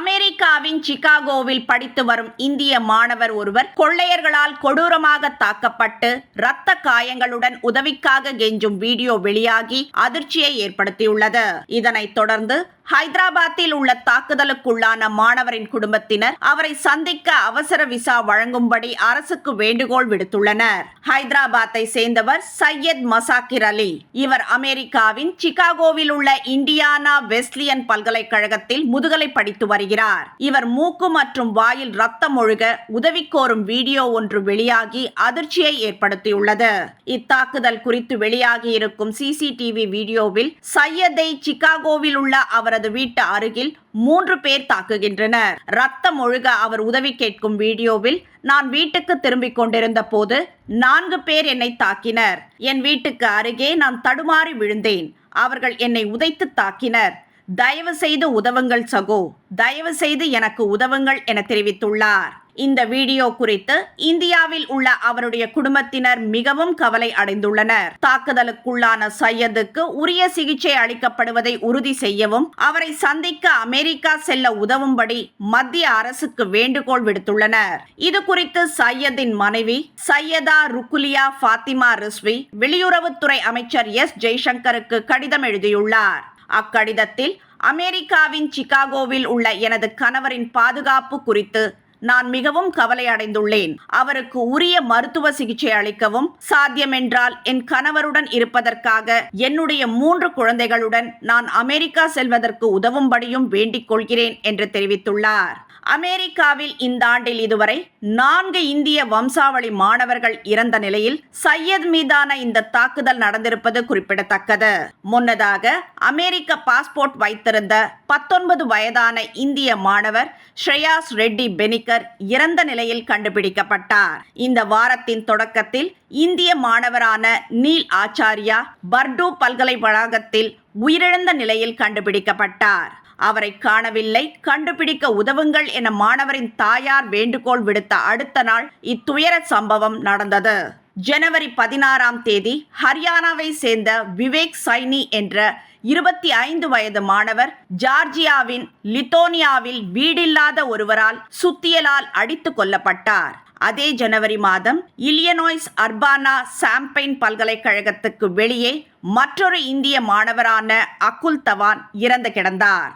আমের அமெரிக்காவின் சிகாகோவில் படித்து வரும் இந்திய மாணவர் ஒருவர் கொள்ளையர்களால் கொடூரமாக தாக்கப்பட்டு இரத்த காயங்களுடன் உதவிக்காக கெஞ்சும் வீடியோ வெளியாகி அதிர்ச்சியை ஏற்படுத்தியுள்ளது. இதனைத் தொடர்ந்து ஹைதராபாத்தில் உள்ள தாக்குதலுக்குள்ளான மாணவரின் குடும்பத்தினர் அவரை சந்திக்க அவசர விசா வழங்கும்படி அரசுக்கு வேண்டுகோள் விடுத்துள்ளனர். ஹைதராபாத்தை சேர்ந்தவர் சையத் மசாக்கிர் அலி. இவர் அமெரிக்காவின் சிகாகோவில் உள்ள இண்டியானா வெஸ்லியன் பல்கலைக்கழகத்தில் முதுகலை படித்து வருகிறார். இவர் மூக்கு மற்றும் வாயில் ரத்தம் ஒழுக உதவி கோரும் வீடியோ ஒன்று வெளியாகி அதிர்ச்சியை ஏற்படுத்தியுள்ளது. இத்தாக்குதல் குறித்து வெளியாகி இருக்கும் சிசிடிவி வீடியோவில் சையதை சிகாகோவில் உள்ள அவரது வீட்டு அருகில் மூன்று பேர் தாக்குகின்றனர். ரத்தம் ஒழுக அவர் உதவி கேட்கும் வீடியோவில் நான் வீட்டுக்கு திரும்பிக் கொண்டிருந்த போது நான்கு பேர் என்னை தாக்கினர். என் வீட்டுக்கு அருகே நான் தடுமாறி விழுந்தேன். அவர்கள் என்னை உதைத்து தாக்கினர். தயவு செய்து உதவுங்கள் சகோ. தயவு செய்து எனக்கு உதவுங்கள் என தெரிவித்துள்ளார். இந்த வீடியோ குறித்து இந்தியாவில் உள்ள அவருடைய குடும்பத்தினர் மிகவும் கவலை அடைந்துள்ளனர். தாக்குதலுக்குள்ளான சையதுக்கு உரிய சிகிச்சை அளிக்கப்படுவதை உறுதி செய்யவும் அவரை சந்திக்க அமெரிக்கா செல்ல உதவும்படி மத்திய அரசுக்கு வேண்டுகோள் விடுத்துள்ளனர். இது குறித்து சையதின் மனைவி சையதா ருக்குலியா ஃபாத்திமா ரிஸ்வி வெளியுறவுத்துறை அமைச்சர் எஸ். ஜெய்சங்கருக்கு கடிதம் எழுதியுள்ளார். அக்கடிதத்தில் அமெரிக்காவின் சிகாகோவில் உள்ள எனது கணவரின் பாதுகாப்பு குறித்து நான் மிகவும் கவலை அடைந்துள்ளேன் அவருக்கு உரிய மருத்துவ சிகிச்சை அளிக்கவும் சாத்தியமென்றால் என் கணவருடன் இருப்பதற்காக என்னுடைய மூன்று குழந்தைகளுடன் நான் அமெரிக்கா செல்வதற்கு உதவும்படியும் வேண்டிக் கொள்கிறேன் என்று தெரிவித்துள்ளார். அமெரிக்காவில் இந்த ஆண்டில் இதுவரை நான்கு இந்திய வம்சாவளி மாணவர்கள் இறந்த நிலையில் சையத் மீதான இந்த தாக்குதல் நடந்திருப்பது குறிப்பிடத்தக்கது. முன்னதாக அமெரிக்க பாஸ்போர்ட் வைத்திருந்த பத்தொன்பது வயதான இந்திய மாணவர் ஸ்ரேயாஸ் ரெட்டி பெனிக்கர் இறந்த நிலையில் கண்டுபிடிக்கப்பட்டார். இந்த வாரத்தின் தொடக்கத்தில் இந்திய மாணவரான நீல் ஆச்சாரியா பர்டூ பல்கலை வளாகத்தில் உயிரிழந்த நிலையில் கண்டுபிடிக்கப்பட்டார். அவரை காணவில்லை. கண்டுபிடிக்க உதவுங்கள் என மாணவரின் தாயார் வேண்டுகோள் விடுத்த அடுத்த நாள் இத்துயர சம்பவம் நடந்தது. ஜனவரி பதினாறாம் தேதி ஹரியானாவை சேர்ந்த விவேக் சைனி என்ற இருபத்தி ஐந்து வயது மாணவர் ஜார்ஜியாவின் லித்தோனியாவில் வீடில்லாத ஒருவரால் சுத்தியலால் அடித்து கொல்லப்பட்டார். அதே ஜனவரி மாதம் இலியனாய்ஸ் அர்பானா சாம்பைன் பல்கலைக்கழகத்துக்கு வெளியே மற்றொரு இந்திய மாணவரான அகுல் தவான் இறந்து கிடந்தார்.